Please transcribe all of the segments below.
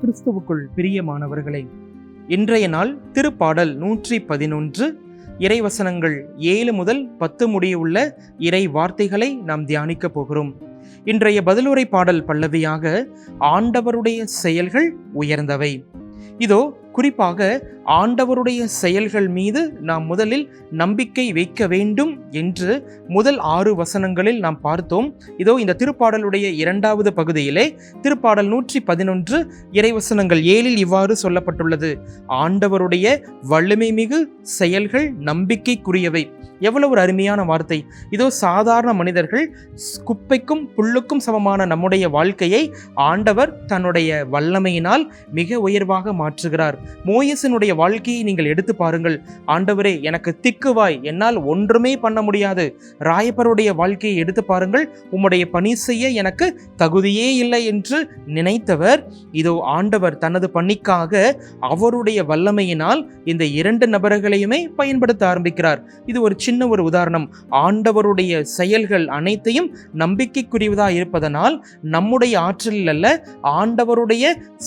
கிறிஸ்துவுக்குள் பிரியமானவர்களே இன்றைய நாள் திருப்பாடல் நூற்றி பதினொன்று. இறைவசனங்கள் ஏழு முதல் பத்து முடியுள்ள இறை வார்த்தைகளை நாம் தியானிக்கப் போகிறோம். இன்றைய பதிலுரை பாடல் பல்லவியாக ஆண்டவருடைய செயல்கள் உயர்ந்தவை. இதோ குறிப்பாக ஆண்டவருடைய செயல்கள் மீது நாம் முதலில் நம்பிக்கை வைக்க வேண்டும் என்று முதல் ஆறு வசனங்களில் நாம் பார்த்தோம். இதோ இந்த திருப்பாடலுடைய இரண்டாவது பகுதியிலே திருப்பாடல் நூற்றி பதினொன்று இறைவசனங்கள் ஏழில் இவ்வாறு சொல்லப்பட்டுள்ளது. ஆண்டவருடைய வலிமை மிகு செயல்கள் நம்பிக்கைக்குரியவை. எவ்வளவு ஒரு அருமையான வார்த்தை. இதோ சாதாரண மனிதர்கள் குப்பைக்கும் புல்லுக்கும் சமமான நம்முடைய வாழ்க்கையை ஆண்டவர் தன்னுடைய வல்லமையினால் மிக உயர்வாக மாற்றுகிறார். மோயசனுடைய வாழ்க்கையை நீங்கள் எடுத்து பாருங்கள். ஆண்டவரே எனக்கு திக்குவாய் என்னால் ஒன்றுமே பண்ண முடியாது. ராயப்பருடைய வாழ்க்கையை எடுத்து பாருங்கள். உம்முடைய பணி செய்ய எனக்கு தகுதியே இல்லை என்று நினைத்தவர் இதோ ஆண்டவர் தனது பணிக்காக அவருடைய வல்லமையினால் இந்த இரண்டு நபர்களையுமே பயன்படுத்த ஆரம்பிக்கிறார். இது ஒரு சின்ன ஒரு உதாரணம். ஆண்டவருடைய செயல்கள் அனைத்தையும் நம்பிக்கைக்குரியதாக இருப்பதனால் நம்முடைய ஆற்றலில் அல்ல ஆண்டவருடைய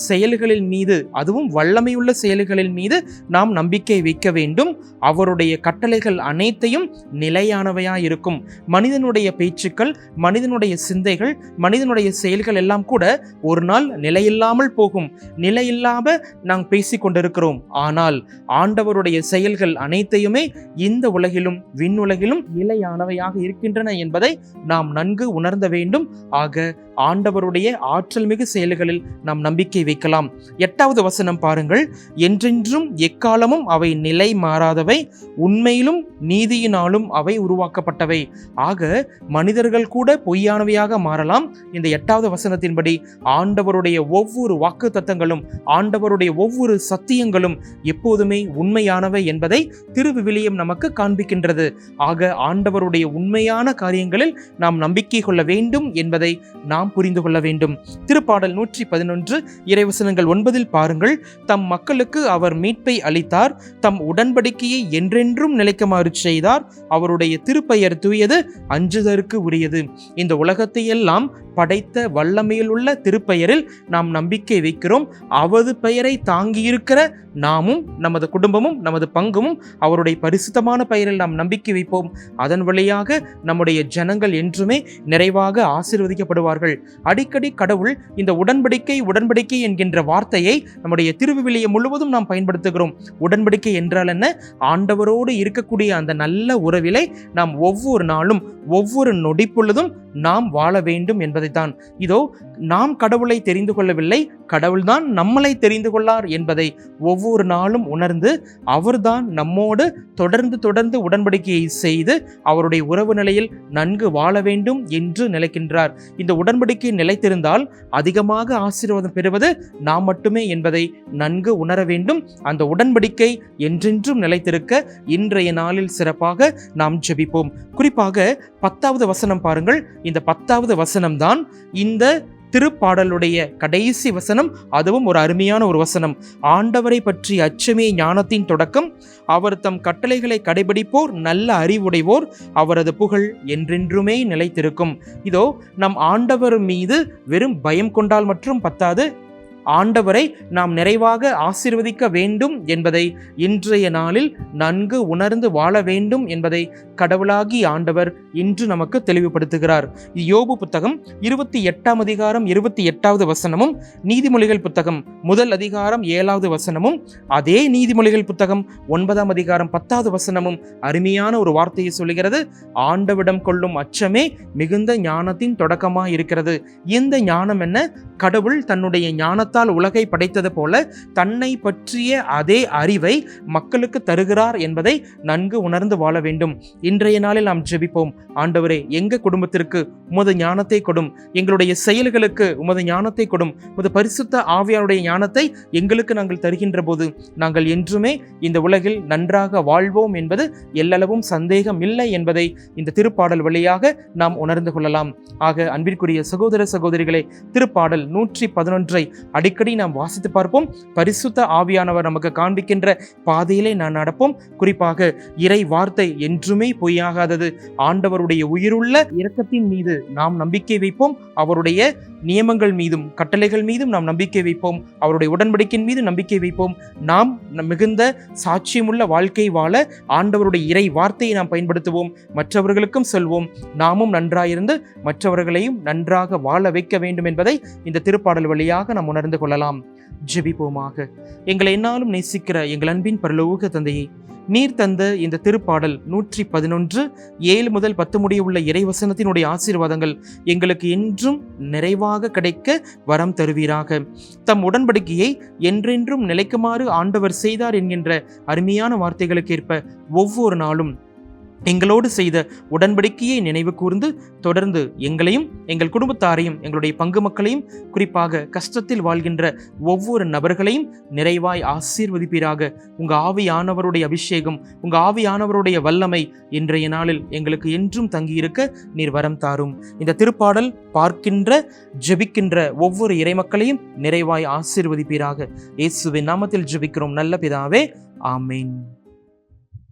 செயல்களின் மீது அதுவும் வல்லமையுள்ள செயல்களின் மீது நாம் நம்பிக்கை வைக்க வேண்டும். அவருடைய கட்டளைகள் அனைத்தையும் நிலையானவையாக இருக்கும். மனிதனுடைய பேச்சுக்கள் மனிதனுடைய சிந்தைகள் மனிதனுடைய செயல்கள் எல்லாம் கூட ஒரு நாள் நிலையில்லாமல் போகும். நிலையில்லாம நாம் பேசிக்கொண்டிருக்கிறோம். ஆனால் ஆண்டவருடைய செயல்கள் அனைத்தையுமே இந்த உலகிலும் விண்ணுலகிலும் நிலையானவையாக இருக்கின்றன என்பதை நாம் நன்கு உணர்ந்த வேண்டும். ஆக ஆண்டவருடைய ஆற்றல் மிகு செயல்களில் நாம் நம்பிக்கை வைக்கலாம். எட்டாவது வசனம் பாருங்கள். என்றென்றும் எக்காலமும் அவை நிலை மாறாதவை உண்மையிலும் நீதியினாலும் அவை உருவாக்கப்பட்டவை. ஆக மனிதர்கள் கூட பொய்யானவையாக மாறலாம். இந்த எட்டாவது வசனத்தின்படி ஆண்டவருடைய ஒவ்வொரு வாக்கு தத்தங்களும் ஆண்டவருடைய ஒவ்வொரு சத்தியங்களும் எப்போதுமே உண்மையானவை என்பதை திருவிவிலியம் நமக்கு காண்பிக்கின்றது. இருக்கிறது. ஆக ஆண்டவருடைய உண்மையான காரியங்களில் நாம் நம்பிக்கை கொள்ள வேண்டும் என்பதை நாம் புரிந்து கொள்ள வேண்டும். திருப்பாடல் நூற்றி பதினொன்று இறைவசனங்கள் ஒன்பதில் பாருங்கள். தம் மக்களுக்கு அவர் மீட்பை அளித்தார் தம் உடன்படிக்கையை என்றென்றும் நிலைக்குமாறு செய்தார் அவருடைய திருப்பெயர் தூயது அஞ்சுதற்கு உரியது. இந்த உலகத்தை எல்லாம் படைத்த வல்லமையில் உள்ள திருப்பெயரில் நாம் நம்பிக்கை வைக்கிறோம். அவது பெயரை தாங்கியிருக்கிற நாமும் நமது குடும்பமும் நமது பங்குமும் அவருடைய பரிசுத்தமான பெயரில் நாம் நம்பிக்கை வைப்போம். அதன் வழியாக நம்முடைய ஜனங்கள் என்றுமே நிறைவாக ஆசீர்வதிக்கப்படுவார்கள். அடிக்கடி கடவுள் இந்த உடன்படிக்கை உடன்படிக்கை என்கின்ற வார்த்தையை நம்முடைய திருவிவிலியம் முழுவதும் நாம் பயன்படுத்துகிறோம். உடன்படிக்கை என்றால் என்ன? ஆண்டவரோடு இருக்கக்கூடிய அந்த நல்ல உறவிலை நாம் ஒவ்வொரு நாளும் ஒவ்வொரு நொடிப்பொழுதும் நாம் வாழ வேண்டும் என்பதைத்தான். இதோ நாம் கடவுளை தெரிந்து கொள்ளவில்லை கடவுள்தான் நம்மளை தெரிந்து கொள்ளார் என்பதை ஒவ்வொரு நாளும் உணர்ந்து அவர்தான் நம்மோடு தொடர்ந்து தொடர்ந்து உடன்படிக்கையை செய்து அவருடைய உறவு நிலையில் நன்கு வாழ வேண்டும் என்று நிலைக்கின்றார் இந்த உடன்படிக்கை நிலைத்திருந்தால் அதிகமாக ஆசீர்வாதம் பெறுவது நாம் மட்டுமே என்பதை நன்கு உணர வேண்டும். அந்த உடன்படிக்கை என்றென்றும் நிலைத்திருக்க இன்றைய நாளில் சிறப்பாக நாம் ஜெபிப்போம். குறிப்பாக பத்தாவது வசனம் பாருங்கள். இந்த பத்தாவது வசனம்தான் இந்த திருப்பாடலுடைய கடைசி வசனம் அதுவும் ஒரு அருமையான ஒரு வசனம். ஆண்டவரை பற்றி அச்சமே ஞானத்தின் தொடக்கம் அவர் தம் கட்டளைகளை கடைபிடிப்போர் நல்ல அறிவுடைவோர் அவரது புகழ் என்றென்றுமே நிலைத்திருக்கும். இதோ நம் ஆண்டவர் மீது வெறும் பயம் கொண்டால் மற்றும் பத்தாது ஆண்டவரை நாம் நிறைவாக ஆசிர்வதிக்க வேண்டும் என்பதை இன்றைய நாளில் நன்கு உணர்ந்து வாழ வேண்டும் என்பதை கடவுளாகி ஆண்டவர் இன்று நமக்கு தெளிவுபடுத்துகிறார். யோபு புத்தகம் இருபத்தி எட்டாம் அதிகாரம் இருபத்தி எட்டாவது வசனமும் நீதிமொழிகள் புத்தகம் முதல் அதிகாரம் ஏழாவது வசனமும் அதே நீதிமொழிகள் புத்தகம் ஒன்பதாம் அதிகாரம் பத்தாவது வசனமும் அருமையான ஒரு வார்த்தையை சொல்லுகிறது. ஆண்டவிடம் கொள்ளும் அச்சமே மிகுந்த ஞானத்தின் தொடக்கமாக இருக்கிறது இந்த ஞானம் என்ன? கடவுள் தன்னுடைய ஞானத்தை ஞானத்தால் உலகை படைத்தது போல தன்னை பற்றிய அதே அறிவை மக்களுக்கு தருகிறார் என்பதை நன்கு உணர்ந்து வாழ வேண்டும். இன்றைய நாளில் நாம் ஜெபிப்போம். ஆண்டவரே எங்க குடும்பத்திற்கு உமது ஞானத்தை கொடும். எங்களுடைய செயல்களுக்கு உமது ஞானத்தை கொடும். உமது பரிசுத்த ஆவியாருடைய ஞானத்தை எங்களுக்கு நாங்கள் தருகின்ற போது நாங்கள் என்றுமே இந்த உலகில் நன்றாக வாழ்வோம் என்பது எல்லளவும் சந்தேகம் இல்லை என்பதை இந்த திருப்பாடல் வழியாக நாம் உணர்ந்து கொள்ளலாம். ஆக அன்பிற்குரிய சகோதர சகோதரிகளே திருப்பாடல் நூற்றி பதினொன்றை அடிக்கடி நாம் வாசித்து பார்ப்போம். பரிசுத்த ஆவியானவர் நமக்கு காண்பிக்கின்ற பாதையிலே நான் நடப்போம். குறிப்பாக இறை வார்த்தை என்றுமே பொய்யாகாதது. ஆண்டவருடைய உயிருள்ள இரக்கத்தின் மீது நாம் நம்பிக்கை வைப்போம். அவருடைய நியமங்கள் மீதும் கட்டளைகள் மீதும் நாம் நம்பிக்கை வைப்போம். அவருடைய உடன்படிக்கையின் மீது நம்பிக்கை வைப்போம். நாம் நம் மிகுந்த சாட்சியமுள்ள வாழ்க்கை வாழ ஆண்டவருடைய இறை வார்த்தையை நாம் பயன்படுத்துவோம். மற்றவர்களுக்கும் சொல்வோம் நாமும் நன்றாயிருந்து மற்றவர்களையும் நன்றாக வாழ வைக்க வேண்டும் என்பதை இந்த திருப்பாடல் வழியாக நாம் உணர்ந்து கொள்ளலாம். ஜெபிப்போமாக. எங்களை என்னாலும் நேசிக்கிற எங்கள் அன்பின் பரலோக தந்தையை நீர் தந்த இந்த திருப்பாடல் நூற்றி பதினொன்று ஏழு முதல் பத்து முடிய உள்ள இறைவசனத்தினுடைய ஆசீர்வாதங்கள் எங்களுக்கு என்றும் நிறைவாக கிடைக்க வரம் தருவீராக. தம் உடன்படிக்கையை என்றென்றும் நிலைக்குமாறு ஆண்டவர் செய்தார் என்கின்ற அருமையான வார்த்தைகளுக்கேற்ப ஒவ்வொரு நாளும் எங்களோடு செய்த உடன்படிக்கையை நினைவு கூர்ந்து தொடர்ந்து எங்களையும் எங்கள் குடும்பத்தாரையும் எங்களுடைய பங்கு மக்களையும் குறிப்பாக கஷ்டத்தில் வாழ்கின்ற ஒவ்வொரு நபர்களையும் நிறைவாய் ஆசீர்வதிப்பீராக. உங்க ஆவியானவருடைய அபிஷேகம் உங்க ஆவியானவருடைய வல்லமை இன்றைய நாளில் எங்களுக்கு என்றும் தங்கியிருக்க நீர் வரம் தாரும். இந்த திருப்பாடல் பார்க்கின்ற ஜெபிக்கின்ற ஒவ்வொரு இறைமக்களையும் நிறைவாய் ஆசீர்வதிப்பீராக. இயேசுவின் நாமத்தில் ஜெபிக்கிறோம். நல்ல பிதாவே ஆமீன்.